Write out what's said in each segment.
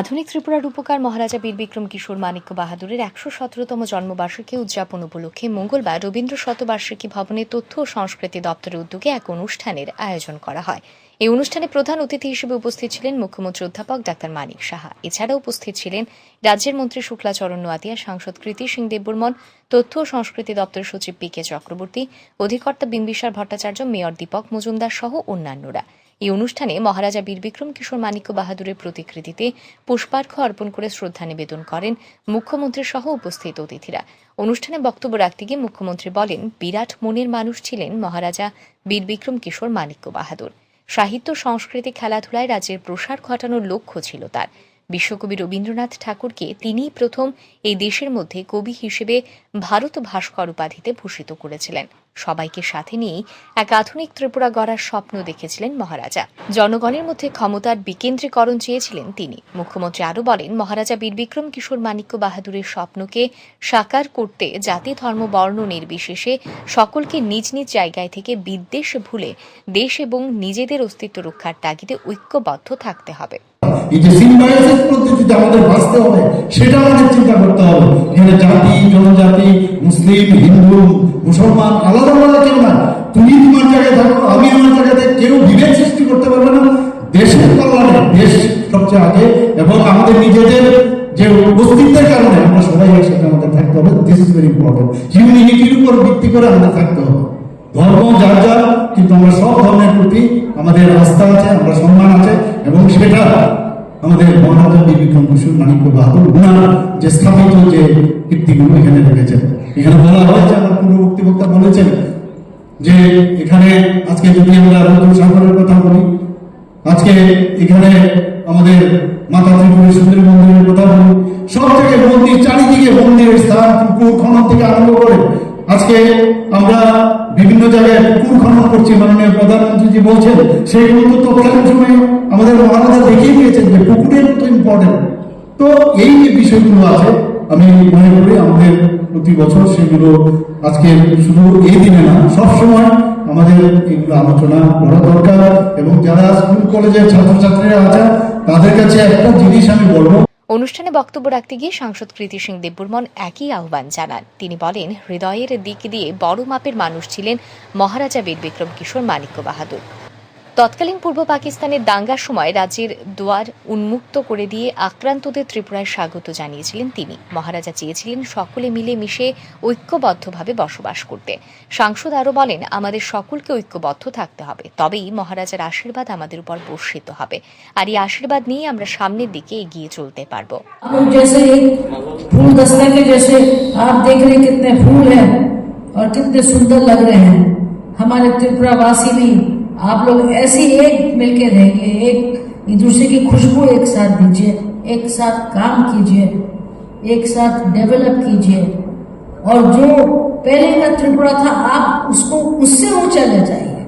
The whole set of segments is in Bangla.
আধুনিক ত্রিপুরার উপকার মহারাজা বীর বিক্রম কিশোর মানিক্য বাহাদুরের একশো সতেরোতম জন্মবার্ষিকী উদযাপন উপলক্ষে মঙ্গলবার রবীন্দ্র শতবার্ষিকী ভবনে তথ্য ও সংস্কৃতি দপ্তরের উদ্যোগে এক অনুষ্ঠানের আয়োজন করা হয়। এই অনুষ্ঠানে প্রধান অতিথি হিসেবে উপস্থিত ছিলেন মুখ্যমন্ত্রী অধ্যাপক ডাক্তার মানিক সাহা। এছাড়াও উপস্থিত ছিলেন রাজ্যের মন্ত্রী শুক্লাচরণ নোয়াতিয়া সাংসদ কৃতি সিং দেববর্মন, তথ্য ও সংস্কৃতি দপ্তরের সচিব পি কে চক্রবর্তী, অধিকর্তা বিম্বিসার ভট্টাচার্য, মেয়র দীপক মজুমদার সহ অন্যান্যরা। এই অনুষ্ঠানে মহারাজা বীরবিক্রম কিশোর মানিক্য বাহাদুরের প্রতিকৃতিতে পুষ্পার্ঘ্য অর্পণ করে শ্রদ্ধা নিবেদন করেন মুখ্যমন্ত্রী সহ উপস্থিত অতিথিরা। অনুষ্ঠানে বক্তব্য রাখতে গিয়ে মুখ্যমন্ত্রী বলেন, বিরাট মনের মানুষ ছিলেন মহারাজা বীরবিক্রম কিশোর মানিক্য বাহাদুর। সাহিত্য সংস্কৃতি খেলাধুলায় রাজ্যের প্রসার ঘটানোর লক্ষ্য ছিল তার। বিশ্বকবি রবীন্দ্রনাথ ঠাকুরকে তিনিই প্রথম এই দেশের মধ্যে কবি হিসেবে ভারত ভাস্কর উপাধিতে ভূষিত করেছিলেন। সবাইকে সাথে নিয়েই এক আধুনিক ত্রিপুরা গড়ার স্বপ্ন দেখেছিলেন মহারাজা। জনগণের মধ্যে ক্ষমতার বিকেন্দ্রীকরণ চেয়েছিলেন তিনি। মুখ্যমন্ত্রী আরও বলেন, মহারাজা বীর বিক্রম কিশোর মাণিক্য বাহাদুরের স্বপ্নকে সাকার করতে জাতি, ধর্ম, বর্ণ নির্বিশেষে সকলকে নিজ নিজ জায়গায় থেকে বিদ্বেষ ভুলে দেশ এবং নিজেদের অস্তিত্ব রক্ষার তাগিদে ঐক্যবদ্ধ থাকতে হবে। এই যে সিম্বায়োসিস পদ্ধতিতে আমাদের বাঁচতে হবে, সেটা আমাদের চিন্তা করতে হবে। এখানে জাতি, জনজাতি, মুসলিম, হিন্দু, মুসলমান, আলাদা আলাদা কেউ না। তুমি তোমার জায়গায় থাকো, আমি আমার জায়গাতে কেউ বিভেদ সৃষ্টি করতে পারবে না। দেশের কল্যাণে দেশ সবচেয়ে আগে এবং আমাদের নিজেদের যে অস্তিত্বের কারণে আমরা সবাই একসাথে আমাদের থাকতে হবে। দিস ইজ ভেরি ইম্পর্টেন্ট হিউম্যানিটির উপর ভিত্তি করে আমাদের থাকতে হবে। ধর্ম যার যার, কিন্তু আমরা সব ধর্মের প্রতি আমাদের আস্থা আছে, আমরা সম্মান আছে এবং সেটা মাণিক্য বাহাদুর উনার যে স্থাপিত যে কীর্তিগুলো এখানে রেখেছেন এখানে বলা হয়েছে, আমার পূর্ববর্তী বক্তা বলেছেন যে এখানে আজকে যদি আমরা রবীন্দ্র সাগরের কথা বলি, আজকে এখানে আমাদের মাতা ত্রিপুরের সুন্দরী মন্দিরের কথা বলি, সব থেকে মন্দির চারিদিকে মন্দিরের স্থান, পুকুর, খনন থেকে আরম্ভ করে আজকে আমরা বিভিন্ন জায়গায় পুকুর খনন করছি। মাননীয় প্রধানমন্ত্রী জি বলছেন সেইগুলো তো তৎকালীন সময়ে আমাদের মহারাজা দেখিয়ে দিয়েছেন যে পুকুরের ইম্পর্টেন্ট তো এই যে বিষয়গুলো আছে, আমি মনে করি আমাদের প্রতি বছর সেগুলো আজকে শুধু এই দিনে না সব সময় আমাদের এগুলো আলোচনা করা দরকার এবং যারা স্কুল, কলেজের ছাত্রছাত্রীরা আছে তাদের কাছে একটা জিনিস আমি বলব। অনুষ্ঠানে বক্তব্য রাখতে গিয়ে সাংসদ কৃতি সিং দেববর্মন একই আহ্বান জানান। তিনি বলেন, হৃদয়ের দিক দিয়ে বড় মাপের মানুষ ছিলেন মহারাজা বীর বিক্রম কিশোর মানিক্য বাহাদুর। তৎকালীন পূর্ব পাকিস্তানের দাঙ্গার সময় রাজ্যের দুয়ার উন্মুক্ত করে দিয়ে আক্রান্তদের ত্রিপুরায় স্বাগত জানিয়েছিলেন তিনি মহারাজা চেয়েছিলেন সকলে মিলে মিশে ঐক্যবদ্ধভাবে বসবাস করতে সাংসদ আরও বলেন আমাদের সকলকে ঐক্যবদ্ধ থাকতে হবে তবেই মহারাজার আশীর্বাদ আমাদের উপর বর্ষিত হবে আর এই আশীর্বাদ নিয়ে আমরা সামনের দিকে এগিয়ে চলতে পারবো आप लोग जैसे एक फूल दस्ते के जैसे आप देख रहे हैं कितने फूल हैं और कितने सुंदर लग रहे हैं हमारे त्रिपुरा वासी भी आप लोग ऐसे एक मिलके रहेंगे, एक दूसरे की खुशबू एक साथ दीजिए, एक साथ काम कीजिए, एक साथ डेवलप कीजिए। और जो पहले का त्रिपुरा था, आप उसको उससे ऊँचा ले जाइए।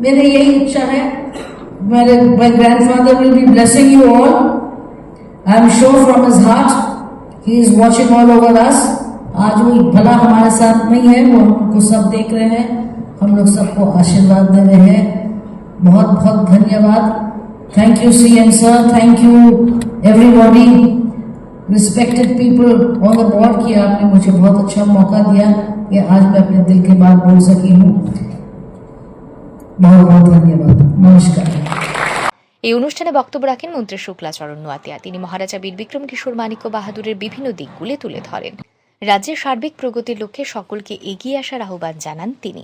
मेरी यही इच्छा है। मेरे my grandfather will be blessing you all I am sure from his heart he is watching all over us आज वो भला हमारे साथ नहीं है, वो हमको सब देख रहे हैं। हम लोग सबको आशीर्वाद दे रहे हैं बहुत बहुत धन्यवाद thank you C M sir thank you everybody respected people on the board की आपने मुझे बहुत अच्छा मौका दिया कि आज मैं अपने दिल की बात बोल सकी हूँ बहुत बहुत धन्यवाद नमस्कार এই অনুষ্ঠানে বক্তব্য রাখেন মন্ত্রী শুক্লাচরণ নোয়াতিয়া তিনি মহারাজা বীর বিক্রম কিশোর মাণিক্য বাহাদুরের বিভিন্ন দিকগুলি তুলে ধরেন রাজ্যের সার্বিক প্রগতির লক্ষ্যে সকলকে এগিয়ে আসার আহ্বান জানান তিনি